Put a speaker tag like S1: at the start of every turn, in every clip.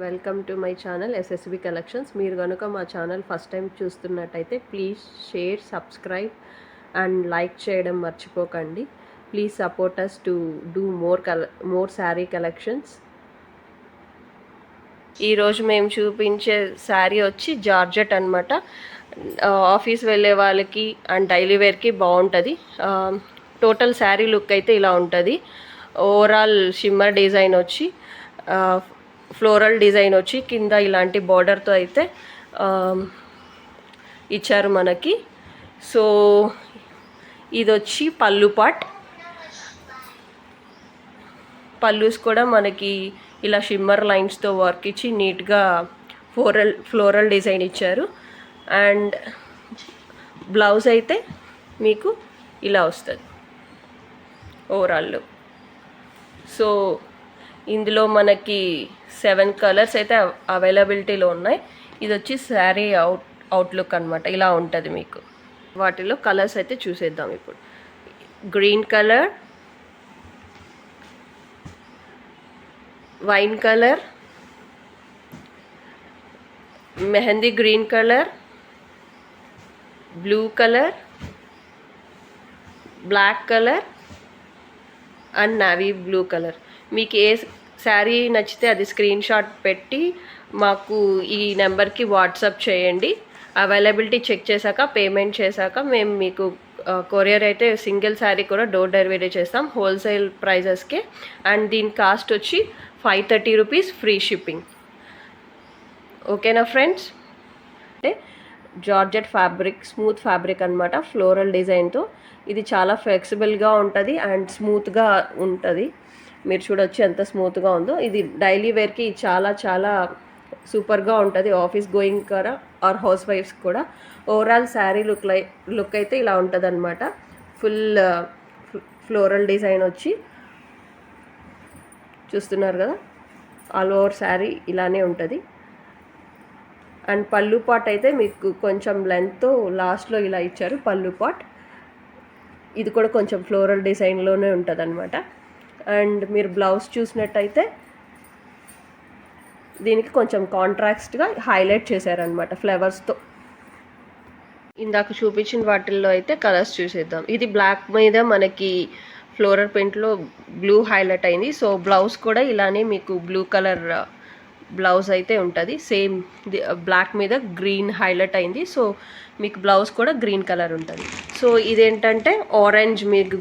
S1: Welcome to my channel SSB collections మీరు కనుక మా ఛానల్ ఫస్ట్ టైం చూస్తున్నట్టయితే please share subscribe and like చేయడం మర్చిపోకండి. Please support us to do more colour more sari collections ఈరోజు మేము చూపించే శారీ వచ్చి జార్జెట్ అనమాట ఆఫీస్ వెళ్ళే వాళ్ళకి అండ్ డైలీ వేర్కి బాగుంటుంది. టోటల్ శారీ లుక్ అయితే ఇలా ఉంటుంది. ఓవరాల్ షిమ్మర్ డిజైన్ వచ్చి ఫ్లోరల్ డిజైన్ వచ్చి కింద ఇలాంటి బార్డర్తో అయితే ఇచ్చారు మనకి. సో ఇది వచ్చి పళ్ళు పాట్. పల్లూస్ కూడా మనకి ఇలా షిమ్మర్ లైన్స్తో వర్క్ ఇచ్చి నీట్గా ఫ్లోరల్ ఫ్లోరల్ డిజైన్ ఇచ్చారు. అండ్ బ్లౌజ్ అయితే మీకు ఇలా వస్తుంది. ఓవరాల్. సో ఇందులో మనకి సెవెన్ కలర్స్ అయితే అవైలబిలిటీలో ఉన్నాయి. ఇది వచ్చి శారీ అవుట్ అవుట్లుక్ అనమాట ఇలా ఉంటుంది మీకు. వాటిలో కలర్స్ అయితే చూసేద్దాం ఇప్పుడు. Green colour wine colour mehndi green colour blue colour black colour and navy blue colour. మీకు ఏ శారీ నచ్చితే అది స్క్రీన్ షాట్ పెట్టి మాకు ఈ నెంబర్కి వాట్సాప్ చేయండి. అవైలబిలిటీ చెక్ చేశాక పేమెంట్ చేశాక మేము మీకు కొరియర్ అయితే సింగిల్ శారీ కూడా డోర్ డెలివరీ చేస్తాం హోల్సేల్ ప్రైజెస్కే. అండ్ దీని కాస్ట్ వచ్చి five thirty rupees free shipping. ఓకేనా ఫ్రెండ్స్? అంటే జార్జెట్ ఫ్యాబ్రిక్ స్మూత్ ఫ్యాబ్రిక్ అనమాట ఫ్లోరల్ డిజైన్తో. ఇది చాలా ఫ్లెక్సిబుల్గా ఉంటుంది అండ్ స్మూత్గా ఉంటుంది. మీరు చూడొచ్చు ఎంత స్మూత్గా ఉందో. ఇది డైలీ వేర్కి చాలా చాలా సూపర్గా ఉంటుంది. ఆఫీస్ గోయింగ్ కూడా ఆర్ హౌస్ వైఫ్స్ కూడా. ఓవరాల్ శారీ లుక్ లై లుక్ అయితే ఇలా ఉంటుంది అనమాట ఫుల్ ఫ్లోరల్ డిజైన్ వచ్చి చూస్తున్నారు కదా? ఆల్ ఓవర్ శారీ ఇలానే ఉంటుంది. అండ్ పళ్ళు పాట్ అయితే మీకు కొంచెం లెంత్ లాస్ట్లో ఇలా ఇచ్చారు పళ్ళు పాట్. ఇది కూడా కొంచెం ఫ్లోరల్ డిజైన్లోనే ఉంటుంది అనమాట అండ్ మీరు బ్లౌజ్ చూసినట్టయితే దీనికి కొంచెం కాంట్రాక్స్ట్గా హైలైట్ చేశారనమాట ఫ్లవర్స్తో. ఇందాక చూపించిన వాటిల్లో అయితే కలర్స్ చూసేద్దాం. ఇది బ్లాక్ మీద మనకి ఫ్లోరల్ పెయింట్లో బ్లూ హైలైట్ అయింది. సో బ్లౌజ్ కూడా ఇలానే మీకు బ్లూ కలర్ బ్లౌజ్ అయితే ఉంటుంది. సేమ్ బ్లాక్ మీద గ్రీన్ హైలైట్ అయింది. సో మీకు బ్లౌజ్ కూడా గ్రీన్ కలర్ ఉంటుంది. సో ఇదేంటంటే ఆరెంజ్ మీకు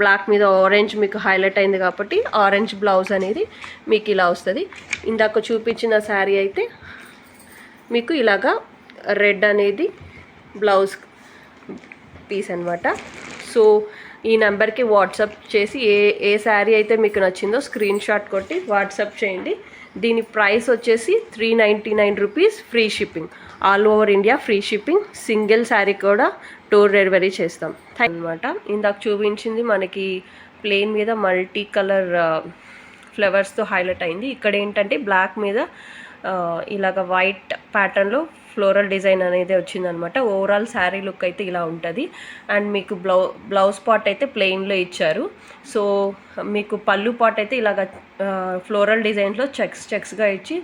S1: బ్లాక్ మీద ఆరెంజ్ మీకు హైలైట్ అయింది కాబట్టి ఆరెంజ్ బ్లౌజ్ అనేది మీకు ఇలా వస్తుంది. ఇందాక చూపించిన శారీ అయితే మీకు ఇలాగా రెడ్ అనేది బ్లౌజ్ పీస్ అనమాట సో ఈ నెంబర్కి వాట్సాప్ చేసి ఏ ఏ శారీ అయితే మీకు నచ్చిందో స్క్రీన్ షాట్ కొట్టి వాట్సాప్ చేయండి. దీని ప్రైస్ వచ్చేసి three ninety nine rupees free shipping. All over India free shipping single sari కూడా డోర్ డెలివరీ చేస్తాం. అనమాట ఇందాక చూపించింది మనకి ప్లేన్ మీద మల్టీ కలర్ ఫ్లవర్స్తో హైలైట్ అయింది. ఇక్కడ ఏంటంటే బ్లాక్ మీద ఇలాగ వైట్ ప్యాటర్న్లో ఫ్లోరల్ డిజైన్ అనేది వచ్చిందనమాట. ఓవరాల్ శారీ లుక్ అయితే ఇలా ఉంటుంది. అండ్ మీకు బ్లౌ బ్లౌజ్ పాట్ అయితే ప్లెయిన్లో ఇచ్చారు. సో మీకు పళ్ళు పాట్ అయితే ఇలాగ ఫ్లోరల్ డిజైన్లో చెక్స్ చెక్స్గా ఇచ్చి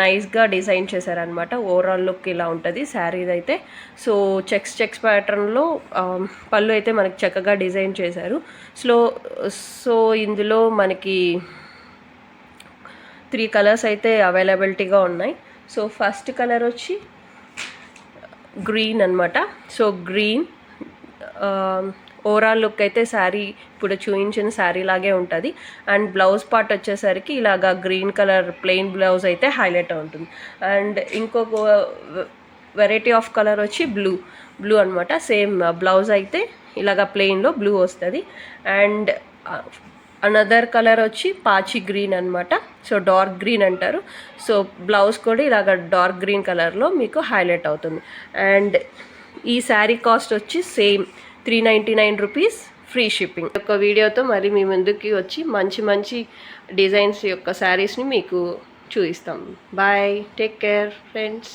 S1: నైస్గా డిజైన్ చేశారనమాట. ఓవరాల్ లుక్ ఇలా ఉంటుంది శారీది అయితే. సో చెక్స్ చెక్స్ ప్యాటర్న్లో పళ్ళు అయితే మనకి చక్కగా డిజైన్ చేశారు. స్లో సో ఇందులో మనకి త్రీ కలర్స్ అయితే అవైలబిలిటీగా ఉన్నాయి. సో ఫస్ట్ కలర్ వచ్చి గ్రీన్ అనమాట సో గ్రీన్ ఓవరాల్ లుక్ అయితే శారీ ఇప్పుడు చూపించిన శారీ లాగే ఉంటుంది. అండ్ బ్లౌజ్ పార్ట్ వచ్చేసరికి ఇలాగా గ్రీన్ కలర్ ప్లెయిన్ బ్లౌజ్ అయితే హైలైట్ ఉంటుంది. అండ్ ఇంకొక వెరైటీ ఆఫ్ కలర్ వచ్చి బ్లూ బ్లూ అనమాట సేమ్ బ్లౌజ్ అయితే ఇలాగ ప్లెయిన్లో బ్లూ వస్తుంది. అండ్ అనదర్ కలర్ వచ్చి పాచి గ్రీన్ అనమాట సో డార్క్ గ్రీన్ అంటారు. సో బ్లౌజ్ కూడా ఇలాగ డార్క్ గ్రీన్ కలర్లో మీకు హైలైట్ అవుతుంది. అండ్ ఈ శారీ కాస్ట్ వచ్చి same three ninety nine rupees free shipping ఒక వీడియోతో మరి మీ ముందుకి వచ్చి మంచి మంచి డిజైన్స్ యొక్క శారీస్ని మీకు చూపిస్తాం. Bye take care friends